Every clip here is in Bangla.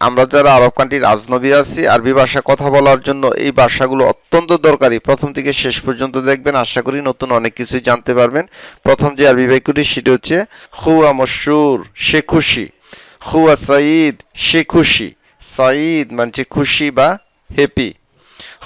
আমরা যারা আরব কান্ট্রির রাজনবী আছি, আরবি ভাষা কথা বলার জন্য এই ভাষাগুলো অত্যন্ত দরকারি। প্রথম থেকে শেষ পর্যন্ত দেখবেন, আশা করি নতুন অনেক কিছুই জানতে পারবেন। প্রথম যে আরবি বাক্যটি সেটি হচ্ছে, হুয়া মশুর সে খুশি। হুয়া সাইদ সে খুশি। সাইদ মানে খুশি বা হ্যাপি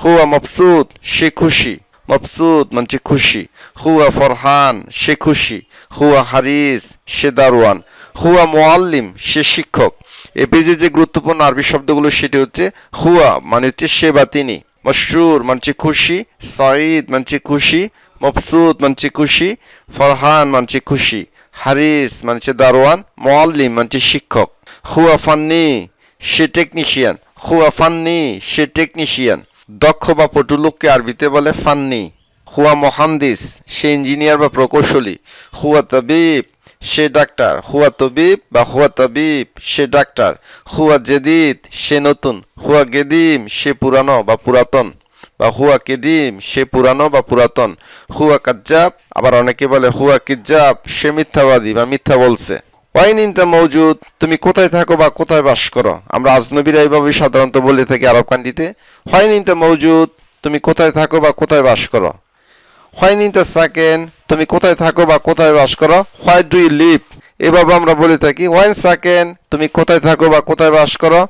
হুয়া মফসুদ, সে খুশি। মবসুদ মানে খুশি। হুয়া ফরহান, সে খুশি। হুয়া হারিস, সে দারোয়ান। হুয়া মোয়াল্লিম সে শিক্ষক। এ পেজে যে গুরুত্বপূর্ণ আরবি শব্দগুলো সেটি হচ্ছে হুয়া মানে হচ্ছে সে বা তিনি। মশরুর মানে খুশি। সাইদ মানে খুশি। মফসুদ মানে খুশি। ফরহান মানে খুশি। হারিস মানে দারোয়ান। মোয়াল্লিম মানে শিক্ষক। হুয়া ফান্নি, সে টেকনিশিয়ান। হুয়া ফান্নি, সে টেকনিশিয়ান। দক্ষ বা পটু লোককে আরবিতে বলে ফান্নি। হুয়া মহান্দিস, সে ইঞ্জিনিয়ার বা প্রকৌশলী। হুয়া তবিব সে ডাক্তার, হুয়া তবিব বা হুয়া তবিব, সে ডাক্তার। হুয়া জেদিদ, সে নতুন। হুয়া গেদিম, সে পুরানো বা পুরাতন। বা হুয়া কেদিম, সে পুরানো বা পুরাতন। হুয়া কাজ্জাব, আবার অনেকে বলে হুয়া কিজ্জাব, সে মিথ্যাবাদী বা মিথ্যা বলছে। ওয়াইন ইনতা মৌজুদ তুমি কোথায় থাকো বা কোথায় বাস করো? আমরা আজনবীরা এইভাবে সাধারণত বলে থাকি আরব কান্ট্রিতে। হোয়াইন ইনতা মৌজুদ তুমি কোথায় থাকো বা কোথায় বাস করো? হোয়াইন ইনতা সাকেন তুমি কোথায় থাকো বা কোথায় বাস করো? হোয়াই ডু ইউ লিভ এভাবে আমরা বলে থাকি ওয়াইন সাকেন তুমি কোথায় থাকো বা কোথায় বাস করো?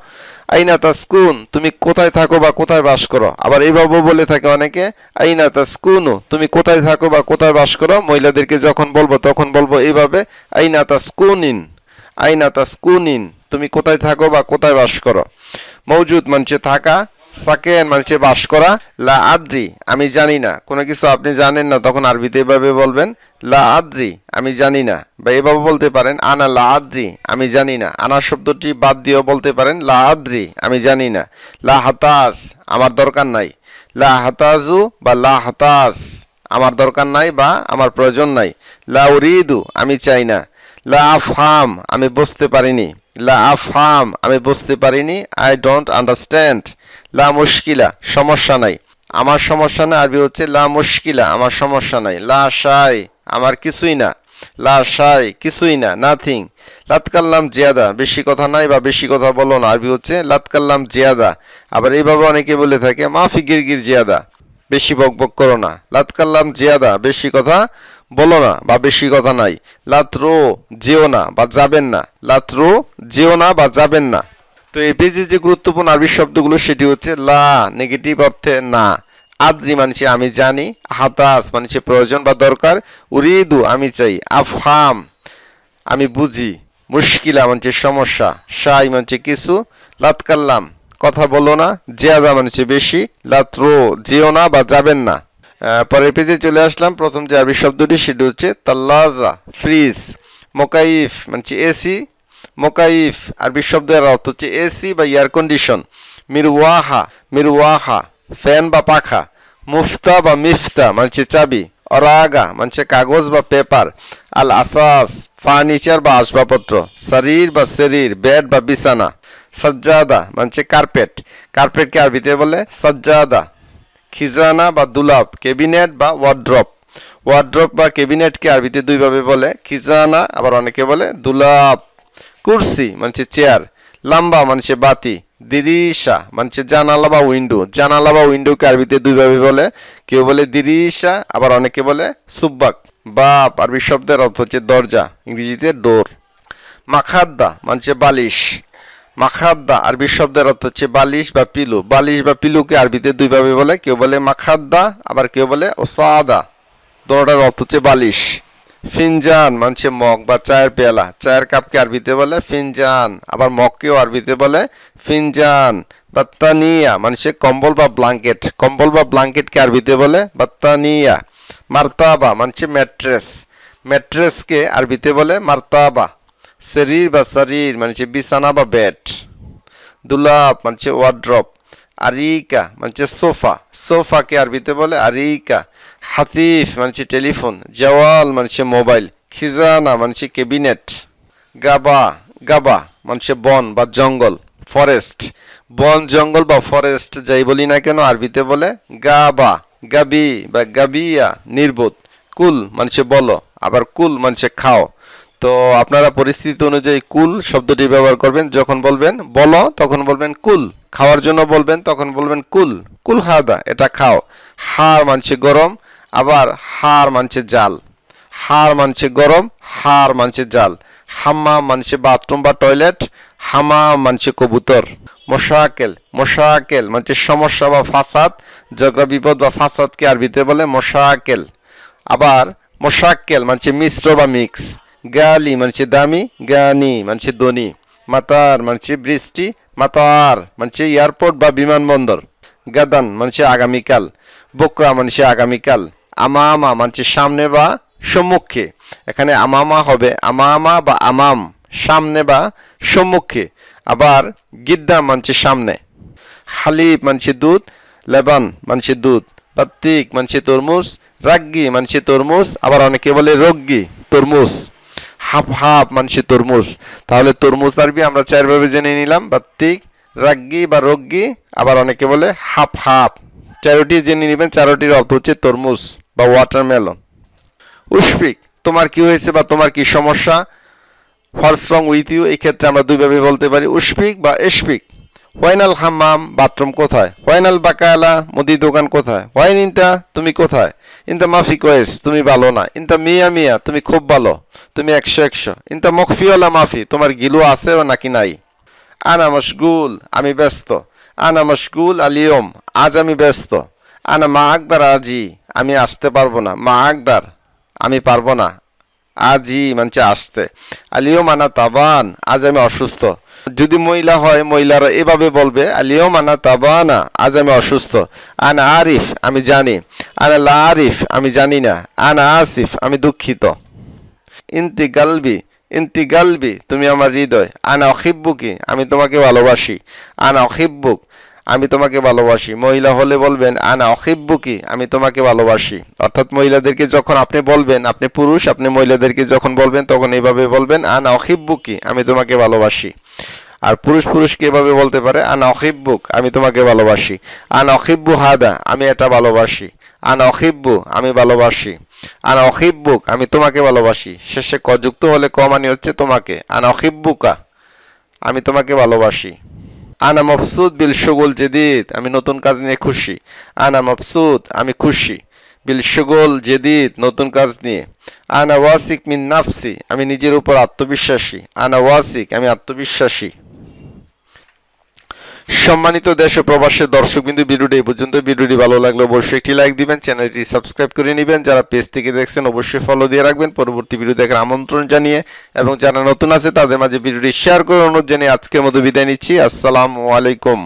আইনা তাসকুন তুমি কোথায় থাকো বা কোথায় বাস করো? আবার এইভাবেও বলে থাকে অনেকে, আইনা তাসকুনু তুমি কোথায় থাকো বা কোথায় বাস করো? মহিলাদেরকে যখন বলব, তখন বলব এইভাবে, আইনা তাসকুনিন আইনা তাসকুনিন তুমি কোথায় থাকো বা কোথায় বাস করো? মৌজুদ মানছে থাকা সাকেন মানছে বাস করা। লা আদ্রি, আমি জানি না। কোনো কিছু আপনি জানেন না, তখন আরবিতে এভাবে বলবেন, লা আদ্রি, আমি জানি না। বা এভাবে বলতে পারেন, আনা লা আদ্রি, আমি জানি না। আনা শব্দটি বাদ দিয়েও বলতে পারেন, লা আদ্রি, আমি জানি না। লা হাতাস আমার দরকার নাই। লা হাতাজু বা লা হাতাস আমার দরকার নাই বা আমার প্রয়োজন নাই। লা উরিদু, আমি চাই না। লা আফহাম, আমি বুঝতে পারিনি। লা আফহাম, আমি বুঝতে পারিনি, আই ডোন্ট আন্ডারস্ট্যান্ড। লা মুশকিলা, সমস্যা নাই। আমার সমস্যা না, আরবি হচ্ছে লা মুশকিলা, আমার সমস্যা নাই। লা শাই, আমার কিছুই না। লা শাই, কিছুই না নাথিং লাতকাল্লাম জিয়াদা, বেশি কথা নাই বা বেশি কথা বলো না। আরবি হচ্ছে লাতকাল্লাম জিয়াদা। আবার এইভাবে অনেকে বলে থাকে মাফি গিরগির জিয়াদা। বেশি বক বক করো না। লাতকাল্লাম জিয়াদা, বেশি কথা বলো না বা বেশি কথা নাই। লাত্রো, যেও না বা যাবেন না। লাত্রো, যেও না বা যাবেন না। তো এই পেজে যে গুরুত্বপূর্ণ আরবি শব্দগুলো, সেটি হচ্ছে লা নেগেটিভ অর্থে না। আদ্রি মানছে আমি জানি হাতাস মানছে প্রয়োজন বা দরকার, উরিদু আমি চাই, আফহাম আমি বুঝি, মুশকিলা মানছে সমস্যা, শাই মানছে কিছু, লাতকাল্লাম কথা বলো না, জিয়াদা মানছে বেশি, লাত্রো যেও না বা যাবেন না। পরের পেজে চলে আসলাম, প্রথম যে আরবি শব্দটি, সেটি হচ্ছে তাল্লাজা, ফ্রিজ, মোকাইফ মানছে এসি মোকাইফ, আরবি শব্দের অর্থ হচ্ছে এসি বা এয়ার কন্ডিশন মিরওয়াহা মিরওয়াহা ফ্যান বা পাখা, মুফতা বা মিফতা মানছে চাবি, অরাগা মানছে কাগজ বা পেপার আল আসাস ফার্নিচার বা আসবাবপত্র, শরীর বা শরীর, বেড বা বিছানা, সজ্জাদা মানছে কার্পেট, কার্পেটকে আরবিতে বলে সজ্জাদা, খিজানা বা দুলাপ ক্যাবিনেট বা ওয়ার্ড্রপ ওয়ার্ড্রপ বা ক্যাবিনেটকে আরবিতে দুইভাবে বলে খিজানা, আবার অনেকে বলে দুলাপ কুরসি মানছে চেয়ার লাম্বা মানছে বাতি, দিরিশা মানছে জানালা বা উইন্ডো জানালা বা উইন্ডোকে আরবিতে দুইভাবে বলে। কেউ বলে দিরিশা, আবার অনেকে বলে সুব্বাক, বাপ, আরবি শব্দের অর্থ হচ্ছে দরজা, ইংরেজিতে ডোর মাখাদ্দা মানছে বালিশ, মাখাদ্দা, আরবি শব্দের অর্থ হচ্ছে বালিশ বা পিলু, বালিশ বা পিলুকে আরবিতে দুইভাবে বলে, কেউ বলে মাখাদ্দা, আবার কেউ বলে ওসাদা। দোনোটার অর্থ হচ্ছে বালিশ। ফিনজান মানছে মগ বা চায়ের পেয়ালা। চায়ের কাপকে আরবিতে বলে? ফিনজান। আবার মগকেও আরবিতে বলে ফিনজান। বাত্তানিয়া মানে কম্বল বা ব্লাঙ্কেট। কম্বল বা ব্লাঙ্কেটকে আরবিতে বলে? বাত্তানিয়া। মার্তাবা মানে ম্যাট্রেস। ম্যাট্রেসকে আরবিতে বলে মার্তাবা। শরীর বা শরীর মানে বিছানা বা বেড। দুলাপ মানে ওয়ার্ড্রপ আরিকা মানে সোফা। সোফাকে আরবিতে বলে আরিকা। হাতিফ মানে টেলিফোন, জওয়াল মানে মোবাইল, খিজানা মানে ক্যাবিনেট, গাবা গাবা মানে বন বা জঙ্গল, ফরেস্ট, বন, জঙ্গল বা ফরেস্ট যাই বলি না কেন, আরবিতে বলে গাবা, গাবি বা গাবিয়া, নির্বোধ, কুল মানে বলো, আবার কুল মানে খাও। তো আপনারা পরিস্থিতি অনুযায়ী কুল শব্দটি ব্যবহার করবেন, যখন বলবেন বলো, তখন বলবেন কুল, খাওয়ার জন্য বলবেন, তখন বলবেন কুল কুল খাওয়া এটা খাও। হার মানছে গরম আবার হার মানছে জাল। হার মানছে গরম, হার মানছে জাল। হাম্মা মানছে বাথরুম বা টয়লেট হামা মানছে কবুতর। মোশাকেল মোশাকেল মানছে সমস্যা বা ফাসাদ, ঝগড়া, বিপদ বা ফাসাদকে আরবিতে বলে মোশাকেল। আবার মোশাক্কেল মানছে মিশ্র বা মিক্স। গালি মানছে দামি, গানি মানছে দনি মাতার মানছে বৃষ্টি, মাতার মানছে এয়ারপোর্ট বা বিমানবন্দর। গাদান মানছে আগামীকাল। বকরা মানছে আগামীকাল। আমামা মানছে সামনে বা সম্মুখে। এখানে আমামা হবে আমামা বা আমাম, সামনে বা সম্মুখে। আবার গিদ্দা মানছে সামনে। হালিব মানছে দুধ, লেবান মানছে দুধ, বাত্তিক মানছে তরমুজ, রাগ্গি মানছে তরমুজ, আবার অনেকে বলে রগ্গি, তরমুজ। হাফ হাফ মানছে তরমুজ। তাহলে তরমুজ আরবি আমরা চারভাবে জেনে নিলাম, বাত্তিক, রাগ্গি বা রগ্গি, আবার অনেকে বলে হাফ হাফ। চারোটি জেনে নেবেন, চারোটির অর্থ হচ্ছে তরমুজ। বা ওয়াটারমেলন উষ্পিক তোমার কি হয়েছে বা তোমার কি সমস্যা? হোয়াটস রং উইথ ইউ এই ক্ষেত্রে আমরা দুইভাবে বলতে পারি উষ্পিক বা এশপিক ওয়াইনাল হাম্মাম বাথরুম কোথায়? ওয়াইনাল বাকায়ালা মুদি দোকান কোথায়? ওয়াইন ইনতা তুমি কোথায়? ইনতা মাফি কোয়েস তুমি ভালো না। ইনতা মিয়া মিয়া তুমি খুব ভালো। তুমি একশো একশো। ইনতা মকফিওয়ালা মাফি তোমার গিলু আছে নাকি নাই? আনা মশগুল আমি ব্যস্ত। আনা মশগুল আলিয়ম, আজ আমি ব্যস্ত। আনা মা আকদার আজি। আমি আসতে পারব না। মা আকদার, আমি পারব না। আজই মানছে আসতে। আলিও মানা তাবান, আজ আমি অসুস্থ। যদি মহিলা হয়, মহিলারা এভাবে বলবে, আলিও মানা তাবানা, আজ আমি অসুস্থ। আন আরিফ, আমি জানি। আনা লা আরিফ, আমি জানি না। আন আসিফ, আমি দুঃখিত। ইন্তি গালবি ইন্তি গালবি, তুমি আমার হৃদয়। আনা অখিব্বুকি আমি তোমাকে ভালোবাসি। আনা অখিব্বুক আমি তোমাকে ভালোবাসি। মহিলা হলে বলবেন, আনা অখিব্বুকি আমি তোমাকে ভালোবাসি। অর্থাৎ মহিলাদেরকে যখন আপনি বলবেন, আপনি পুরুষ, আপনি মহিলাদেরকে যখন বলবেন, তখন এইভাবে বলবেন, আনা অখিব্বুকি আমি তোমাকে ভালোবাসি। আর পুরুষ পুরুষকে এভাবে বলতে পারে, আনা অখিব্বুক আমি তোমাকে ভালোবাসি। আনা অখিব্বু হাদা, আমি এটা ভালোবাসি। আনা অখিব্বু আমি ভালোবাসি। আনা অখিব্বুক আমি তোমাকে ভালোবাসি। শেষে কযুক্ত হলে ক মানে হচ্ছে তোমাকে। আনা অখিব্বুকা আমি তোমাকে ভালোবাসি। আনা মফসুদ বিল সুগুল জেদিদ, আমি নতুন কাজ নিয়ে খুশি। আনা মফসুদ, আমি খুশি। বিল সুগুল জেদিদ, নতুন কাজ নিয়ে। আনা ওয়াসিক মিন নাফসি, আমি নিজের উপর আত্মবিশ্বাসী। আনা ওয়াসিক, আমি আত্মবিশ্বাসী। সম্মানিত দেশ ও প্রবাসের দর্শক বিন্দু ভিডিওটি এই পর্যন্ত। ভিডিওটি ভালো লাগলে অবশ্যই একটি লাইক দিবেন, চ্যানেলটি সাবস্ক্রাইব করে নেবেন। যারা পেজ থেকে দেখছেন, অবশ্যই ফলো দিয়ে রাখবেন। পরবর্তী ভিডিও দেখার আমন্ত্রণ জানিয়ে এবং যারা নতুন আছে, তাদের মাঝে ভিডিওটি শেয়ার করে অনুরোধ জানিয়ে আজকের মতো বিদায় নিচ্ছি। আসসালামু আলাইকুম।